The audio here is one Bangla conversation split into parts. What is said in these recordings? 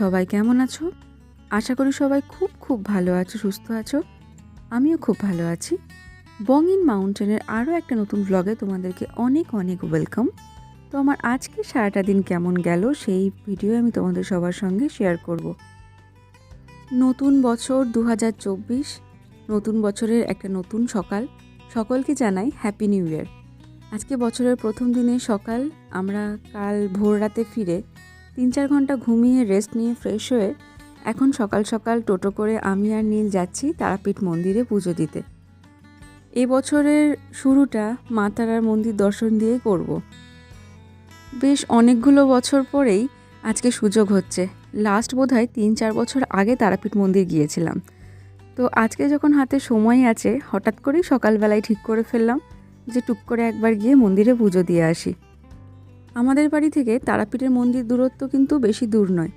সবাই কেমন আছো? আশা করি সবাই খুব খুব ভালো আছো, সুস্থ আছো। আমিও খুব ভালো আছি। বং ইন মাউন্টেনের আরও একটা নতুন ব্লগে তোমাদেরকে অনেক অনেক ওয়েলকাম তো আমার আজকে সারাটা দিন কেমন গেল সেই ভিডিও আমি তোমাদের সবার সঙ্গে শেয়ার করব। নতুন বছর দু হাজার চব্বিশ, নতুন বছরের একটা নতুন সকাল। সকলকে জানাই হ্যাপি নিউ ইয়ার আজকে বছরের প্রথম দিনে সকাল, আমরা কাল ভোর রাতে ফিরে তিন চার ঘণ্টা ঘুমিয়ে রেস্ট নিয়ে ফ্রেশ হয়ে এখন সকাল সকাল টোটো করে আমি আর নীল যাচ্ছি তারাপীঠ মন্দিরে পুজো দিতে। এ বছরের শুরুটা মা তারার মন্দির দর্শন দিয়েই করব। বেশ অনেকগুলো বছর পরেই আজকে সুযোগ হচ্ছে। লাস্ট বোধ হয় তিন চার বছর আগে তারাপীঠ মন্দির গিয়েছিলাম। তো আজকে যখন হাতে সময় আছে, হঠাৎ করেই সকালবেলায় ঠিক করে ফেললাম যে টুক করে একবার গিয়ে মন্দিরে পুজো দিয়ে আসি। আমাদের বাড়ি থেকে তারাপীঠের মন্দির দূরত্ব কিন্তু বেশি দূর নয়।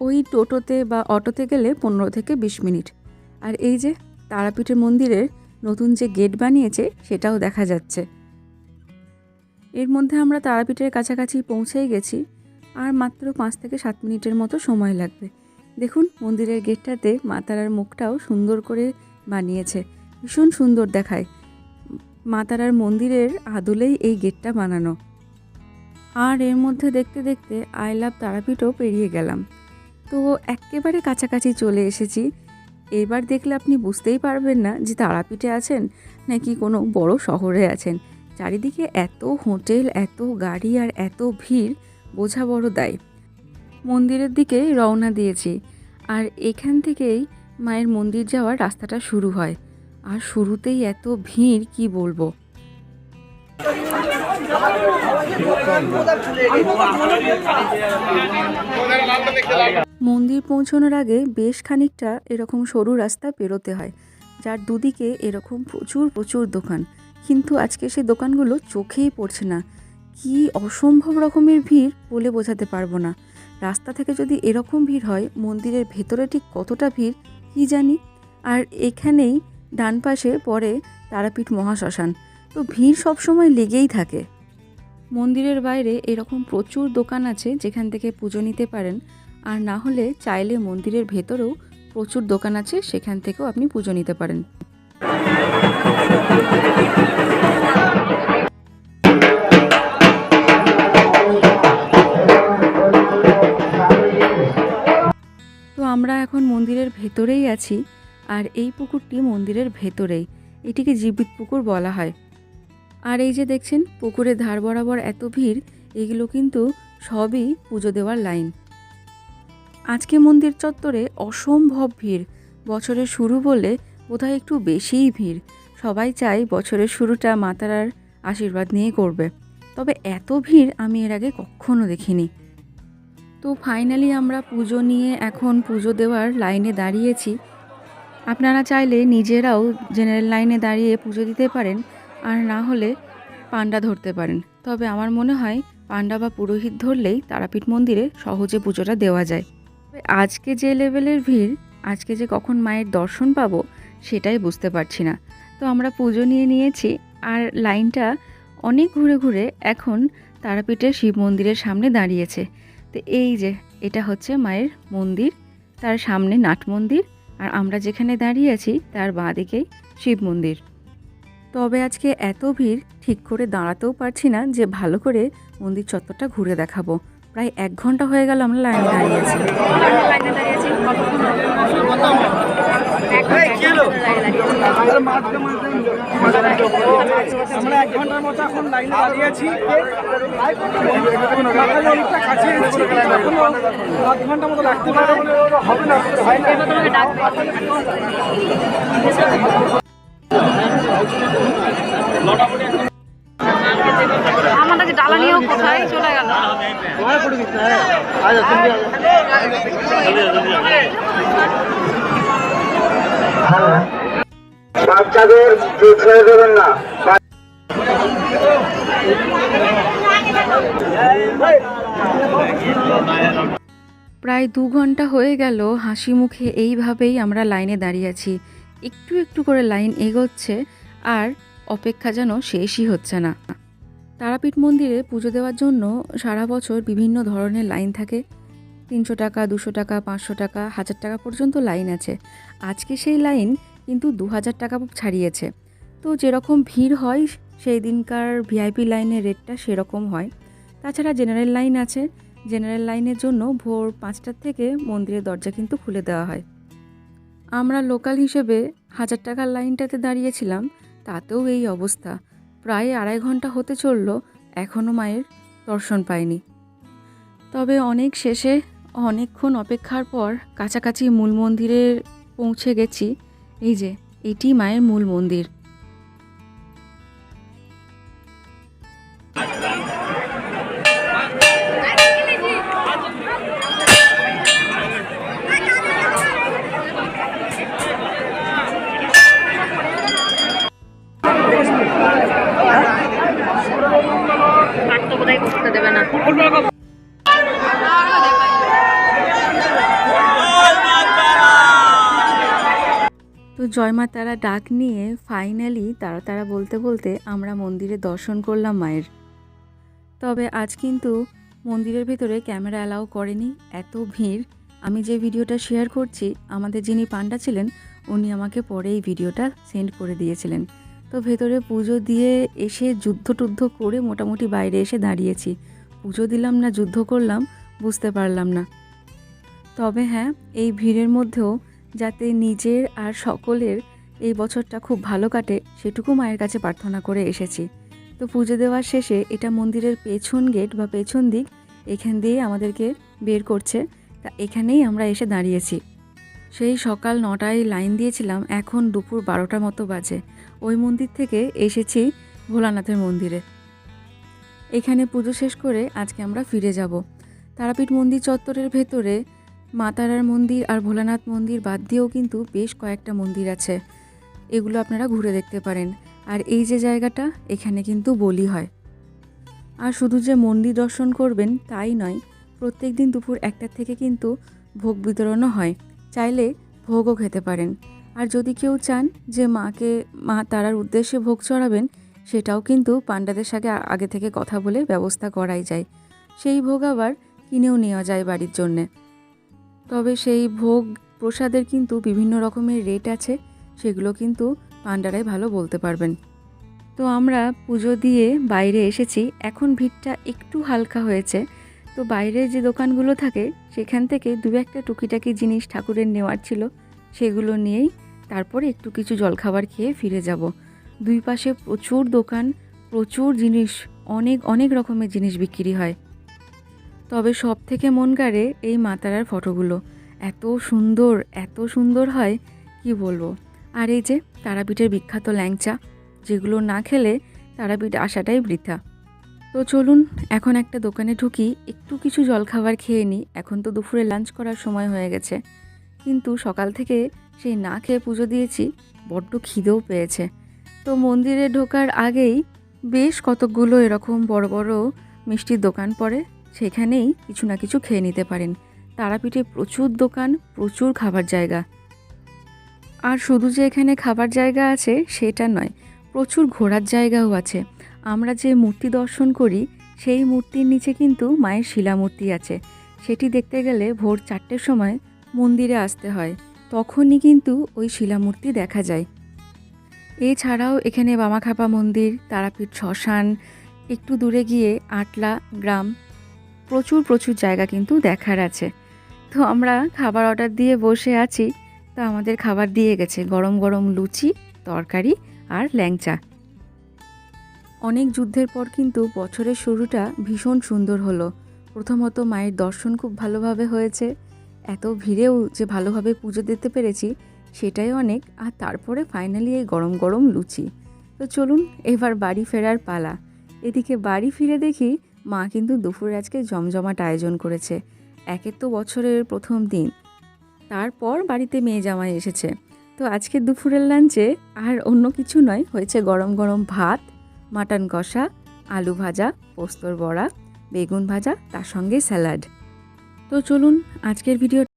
ওই টোটোতে বা অটোতে গেলে পনেরো থেকে বিশ মিনিট। আর এই যে তারাপীঠের মন্দিরের নতুন যে গেট বানিয়েছে, সেটাও দেখা যাচ্ছে। এর মধ্যে আমরা তারাপীঠের কাছাকাছি পৌঁছেই গেছি, আর মাত্র পাঁচ থেকে সাত মিনিটের মতো সময় লাগবে। দেখুন, মন্দিরের গেটটাতে মা তারার মুখটাও সুন্দর করে বানিয়েছে। ভীষণ সুন্দর দেখায়। মা তারার মন্দিরের আদলেই এই গেটটা বানানো। আর এর মধ্যে দেখতে দেখতে আই লাভ তারাপীঠও পেরিয়ে গেলাম। তো একেবারে কাছাকাছি চলে এসেছি। এবার দেখলে আপনি বুঝতেই পারবেন না যে তারাপীঠে আছেন নাকি কোনো বড় শহরে আছেন। চারিদিকে এত হোটেল, এত গাড়ি আর এত ভিড়, বোঝা বড় দায়। মন্দিরের দিকে রওনা দিয়েছি আর এখান থেকেই মায়ের মন্দির যাওয়ার রাস্তাটা শুরু হয়। আর শুরুতেই এত ভিড়, কি বলব? মন্দির পৌঁছানোর আগে বেশ খানিকটা এরকম সরু রাস্তা পেরোতে হয়, যার দুদিকে এরকম প্রচুর প্রচুর দোকান। কিন্তু আজকে সেই দোকানগুলো চোখেই পড়ছে না। কি অসম্ভব রকমের ভিড় বলে বোঝাতে পারব না। রাস্তা থেকে যদি এরকম ভিড় হয়, মন্দিরের ভেতরে ঠিক কতটা ভিড়, কি জানি? আর এখানেই ডান পাশে পড়ে তারাপীঠ মহাশ্মশান। তো ভিড় সবসময় লেগেই থাকে। মন্দিরের বাইরে এরকম প্রচুর দোকান আছে যেখান থেকে পুজো নিতে পারেন। আর না হলে চাইলে মন্দিরের ভেতরেও প্রচুর দোকান আছে সেখান থেকেও আপনি পুজো নিতে পারেন। তো আমরা এখন মন্দিরের ভেতরেই আছি। আর এই পুকুরটি মন্দিরের ভেতরেই। এটিকে জীবিত পুকুর বলা হয়। আর এই যে দেখছেন পুকুরের ধার বরাবর এত ভিড়, এগুলো কিন্তু সবই পুজো দেওয়ার লাইন। আজকে মন্দির চত্বরে অসম্ভব ভিড়। বছরের শুরু বলে বোধহয় একটু বেশিই ভিড়। সবাই চায় বছরের শুরুটা মাতারার আশীর্বাদ নিয়ে করবে। তবে এত ভিড় আমি এর আগে কখনো দেখিনি। তো ফাইনালি আমরা পুজো নিয়ে এখন পুজো দেওয়ার লাইনে দাঁড়িয়েছি। আপনারা চাইলে নিজেরাও জেনারেল লাইনে দাঁড়িয়ে পুজো দিতে পারেন। আর না হলে পান্ডা ধরতে পারেন। তবে আমার মনে হয় পান্ডা বা পুরোহিত ধরলেই তারাপীঠ মন্দিরে সহজে পুজোটা দেওয়া যায়। আজকে যে লেভেলের ভিড়, আজকে যে কখন মায়ের দর্শন পাবো, সেটাই বুঝতে পারছি না। তো আমরা পুজো নিয়ে নিয়েছি, আর লাইনটা অনেক ঘুরে ঘুরে এখন তারাপীঠের শিব মন্দিরের সামনে দাঁড়িয়েছে। তো এই যে, এটা হচ্ছে মায়ের মন্দির, তার সামনে নাট মন্দির, আর আমরা যেখানে দাঁড়িয়ে আছি, তার বাঁ দিকেই শিব মন্দির। তবে আজকে এত ভিড় ঠিক করে দাঁড়াতেও পারছি না যে ভালো করে মন্দির চত্বরটা ঘুরে দেখাবো। প্রায় এক ঘণ্টা হয়ে গেল আমরা লাইনে দাঁড়িয়ে আছি। আমার ডালা নিয়েও কোথায়? চলে গেল। বাচ্চাদের ছেড়ে দেবেন না। প্রায় দু ঘণ্টা হয়ে গেল হাসি মুখে এইভাবেই আমরা লাইনে দাঁড়িয়ে আছি। একটু একটু করে লাইন এগোচ্ছে। আর অপেক্ষা যেন শেষই হচ্ছে না। তারাপীঠ মন্দিরে পুজো দেওয়ার জন্য সারা বছর বিভিন্ন ধরনের লাইন থাকে। তিনশো টাকা, দুশো টাকা, পাঁচশো টাকা, হাজার টাকা পর্যন্ত লাইন আছে। আজকে সেই লাইন কিন্তু দু হাজার টাকা ছাড়িয়েছে। তো যেরকম ভিড় হয়, সেই দিনকার ভিআইপি লাইনের রেটটা সেরকম হয়। তাছাড়া জেনারেল লাইন আছে। জেনারেল লাইনের জন্য ভোর পাঁচটার থেকে মন্দিরের দরজা কিন্তু খুলে দেওয়া হয়। আমরা লোকাল হিসেবে হাজার টাকার লাইনটাতে দাঁড়িয়েছিলাম। তাতেও এই অবস্থা। প্রায় আড়াই ঘণ্টা হতে চলল এখনও মায়ের দর্শন পায়নি তবে অনেক শেষে, অনেকক্ষণ অপেক্ষার পর কাছাকাছি মূল মন্দিরে পৌঁছে গেছি। এই যে, এটি মায়ের মূল মন্দির। জয়মা তারা ডাক নিয়ে ফাইনালি তারা তারা বলতে বলতে আমরা মন্দিরে দর্শন করলাম মায়ের। তবে আজ কিন্তু মন্দিরের ভেতরে ক্যামেরা অ্যালাউ করেনি, এত ভিড়। আমি যে ভিডিওটা শেয়ার করছি, আমাদের যিনি পান্ডা ছিলেন, উনি আমাকে পরে এই ভিডিওটা সেন্ড করে দিয়েছিলেন। তো ভেতরে পুজো দিয়ে এসে যুদ্ধ টুদ্ধ করে মোটামুটি বাইরে এসে দাঁড়িয়েছি। পুজো দিলাম না, যুদ্ধ করলাম, বুঝতে পারলাম না। তবে হ্যাঁ এই ভিড়ের মধ্যেও যাতে নিজের আর সকলের এই বছরটা খুব ভালো কাটে, সেটুকু মায়ের কাছে প্রার্থনা করে এসেছি। তো পুজো দেওয়ার শেষে এটা মন্দিরের পেছন গেট বা পেছন দিক এখান দিয়ে আমাদেরকে বের করছে। তা এখানেই আমরা এসে দাঁড়িয়েছি। সেই সকাল নটায় লাইন দিয়েছিলাম, এখন দুপুর বারোটার মতো বাজে। ওই মন্দির থেকে এসেছি ভোলানাথের মন্দিরে। এখানে পুজো শেষ করে আজকে আমরা ফিরে যাব। তারাপীঠ মন্দির চত্বরের ভেতরে মা তারার মন্দির আর ভোলানাথ মন্দির বাদ দিয়েও কিন্তু বেশ কয়েকটা মন্দির আছে। এগুলো আপনারা ঘুরে দেখতে পারেন। আর এই যে জায়গাটা, এখানে কিন্তু বলি হয়। আর শুধু যে মন্দির দর্শন করবেন তাই নয়, প্রত্যেক দিন দুপুর একটার থেকে কিন্তু ভোগ বিতরণও হয়। চাইলে ভোগও খেতে পারেন। আর যদি কেউ চান যে মাকে, মা তারার উদ্দেশ্যে ভোগ চড়াবেন, সেটাও কিন্তু পাণ্ডাদের সাথে আগে থেকে কথা বলে ব্যবস্থা করাই যায়। সেই ভোগ আবার কিনেও নেওয়া যায় বাড়ির জন্যে। তবে সেই ভোগ প্রসাদের কিন্তু বিভিন্ন রকমের রেট আছে, সেগুলো কিন্তু পাণ্ডারাই ভালো বলতে পারবেন। তো আমরা পুজো দিয়ে বাইরে এসেছি, এখন ভিড়টা একটু হালকা হয়েছে। তো বাইরে যে দোকানগুলো থাকে, সেখান থেকে দু একটা টুকিটাকি জিনিস ঠাকুরের নেওয়ার ছিল, সেগুলো নিয়েই তারপরে একটু কিছু জলখাবার খেয়ে ফিরে যাব। দুই পাশে প্রচুর দোকান, প্রচুর জিনিস, অনেক অনেক রকমের জিনিস বিক্রি হয়। তবে সব থেকে মন কাড়ে এই মাতারার ফটোগুলো। এত সুন্দর এত সুন্দর হয়, কি বলব? আর এই যে তারাপীঠের বিখ্যাত ল্যাংচা, যেগুলো না খেলে তারাপীঠ আসাটাই বৃথা। তো চলুন, এখন একটা দোকানে ঢুকি, একটু কিছু জলখাবার খেয়ে নিই। এখন তো দুপুরে লাঞ্চ করার সময় হয়ে গেছে। কিন্তু সকাল থেকে সেই না খেয়ে পুজো দিয়েছি, বড্ড খিদেও পেয়েছে। তো মন্দিরে ঢোকার আগেই বেশ কতকগুলো এরকম বড় বড় মিষ্টির দোকান পড়ে। সেখানেই কিছু না কিছু খেয়ে নিতে পারেন। তারাপীঠে প্রচুর দোকান, প্রচুর খাবার জায়গা। আর শুধু যে এখানে খাবার জায়গা আছে, সেটা নয়, প্রচুর ঘোরার জায়গাও আছে। আমরা যে মূর্তি দর্শন করি, সেই মূর্তির নিচে কিন্তু মায়ের শিলামূর্তি আছে। সেটি দেখতে গেলে ভোর চারটের সময় মন্দিরে আসতে হয়। তখনই কিন্তু ওই শিলামূর্তি দেখা যায়। এছাড়াও এখানে বামাখাপা মন্দির, তারাপীঠ শ্মশান, একটু দূরে গিয়ে আটলা গ্রাম প্রচুর প্রচুর জায়গা কিন্তু দেখার আছে। তো আমরা খাবার অর্ডার দিয়ে বসে আছি। তো আমাদের খাবার দিয়ে গেছে। গরম গরম লুচি, তরকারি আর ল্যাংচা। অনেক যুদ্ধের পর কিন্তু বছরের শুরুটা ভীষণ সুন্দর হলো। প্রথমত মায়ের দর্শন খুব ভালোভাবে হয়েছে। এত ভিড়েও যে ভালোভাবে পুজো দিতে পেরেছি, সেটাই অনেক। আর তারপরে ফাইনালি এই গরম গরম লুচি। তো চলুন এবার বাড়ি ফেরার পালা। এদিকে বাড়ি ফিরে দেখি মা কিন্তু দুপুরে আজকে জমজমাট আয়োজন করেছে। একের তো বছরের প্রথম দিন। তারপর বাড়িতে মেয়ে জামাই এসেছে। তো আজকে দুপুরের লাঞ্চে আর অন্য কিছু নয়, হয়েছে গরম গরম ভাত মাটন কষা, আলু ভাজা, পোস্তর বড়া, বেগুন ভাজা, তার সঙ্গে স্যালাড। তো চলুন আজকের ভিডিও